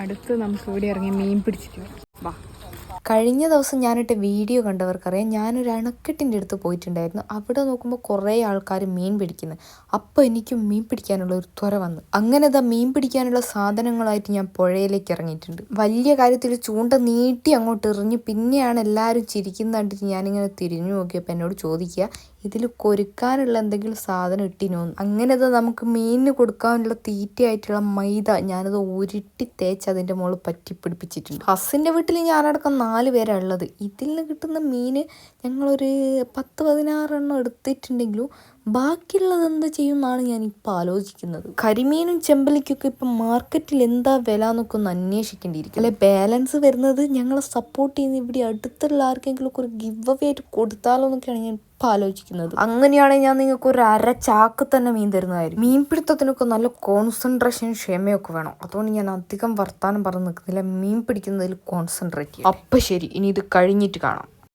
അടുത്ത് നമുക്ക് ഇവിടെ ഇറങ്ങി മീൻ പിടിച്ചിട്ട് വാ. കഴിഞ്ഞ ദിവസം ഞാനിട്ട് വീഡിയോ കണ്ടവർക്കറിയാം. ഞാനൊരു അണക്കെട്ടിന്റെ അടുത്ത് പോയിട്ടുണ്ടായിരുന്നു. അവിടെ നോക്കുമ്പോൾ കുറേ ആൾക്കാർ മീൻ പിടിക്കുന്നു. അപ്പോൾ എനിക്കും മീൻ പിടിക്കാനുള്ള ഒരു ത്വര വന്നു. അങ്ങനെ ഇതാ മീൻ പിടിക്കാനുള്ള സാധനങ്ങളായിട്ട് ഞാൻ പുഴയിലേക്ക് ഇറങ്ങിയിട്ടുണ്ട്. വലിയ കാര്യത്തിൽ ചൂണ്ട നീട്ടി അങ്ങോട്ട് എറിഞ്ഞ് പിന്നെയാണ് എല്ലാവരും ചിരിക്കുന്ന കണ്ടിട്ട് ഞാനിങ്ങനെ തിരിഞ്ഞു നോക്കിയപ്പോൾ എന്നോട് ചോദിക്കുക ഇതിൽ കൊരുക്കാനുള്ള എന്തെങ്കിലും സാധനം ഇട്ടിനോ? അങ്ങനെ അത് നമുക്ക് മീനിന് കൊടുക്കാനുള്ള തീറ്റയായിട്ടുള്ള മൈദ ഞാനത് ഉരുട്ടി തേച്ച് അതിന്റെ മുകളിൽ പറ്റി പിടിപ്പിച്ചിട്ടുണ്ട് വീട്ടിൽ ഞാനടക്കം നാല് പേരാണ് ഉള്ളത്. ഇതിൽ നിന്ന് കിട്ടുന്ന മീൻ ഞങ്ങളൊരു പത്ത് പതിനാറെണ്ണം എടുത്തിട്ടുണ്ടെങ്കിലും ബാക്കിയുള്ളത് എന്ത് ചെയ്യുമെന്നാണ് ഞാൻ ഇപ്പോൾ ആലോചിക്കുന്നത്. കരിമീനും ചെമ്പലിക്കൊക്കെ ഇപ്പം മാർക്കറ്റിൽ എന്താ വില എന്നൊക്കെ ഒന്ന് അന്വേഷിക്കേണ്ടിയിരിക്കും അല്ലെ ബാലൻസ് വരുന്നത് ഞങ്ങളെ സപ്പോർട്ട് ചെയ്യുന്ന ഇവിടെ അടുത്തുള്ള ആർക്കെങ്കിലും ഒക്കെ ഒരു ഗിവ് അവേ ആയിട്ട് കൊടുത്താലോ എന്നൊക്കെയാണ് ഞാൻ ഇപ്പം ആലോചിക്കുന്നത്. അങ്ങനെയാണെങ്കിൽ ഞാൻ നിങ്ങൾക്ക് ഒരു അര ചാക്ക് തന്നെ മീൻ തരുന്നതായിരിക്കും. മീൻ മീൻപിടുത്തത്തിനൊക്കെ നല്ല കോൺസെൻട്രേഷൻ ക്ഷമയൊക്കെ വേണം. അതുകൊണ്ട് ഞാൻ അധികം വർത്താനം പറഞ്ഞു നിൽക്കുന്നില്ല. മീൻ പിടിക്കുന്നതിൽ കോൺസെൻട്രേറ്റ് ചെയ്യും. അപ്പം ശരി. ഇനി ഇത് കഴിഞ്ഞിട്ട് കാണാം.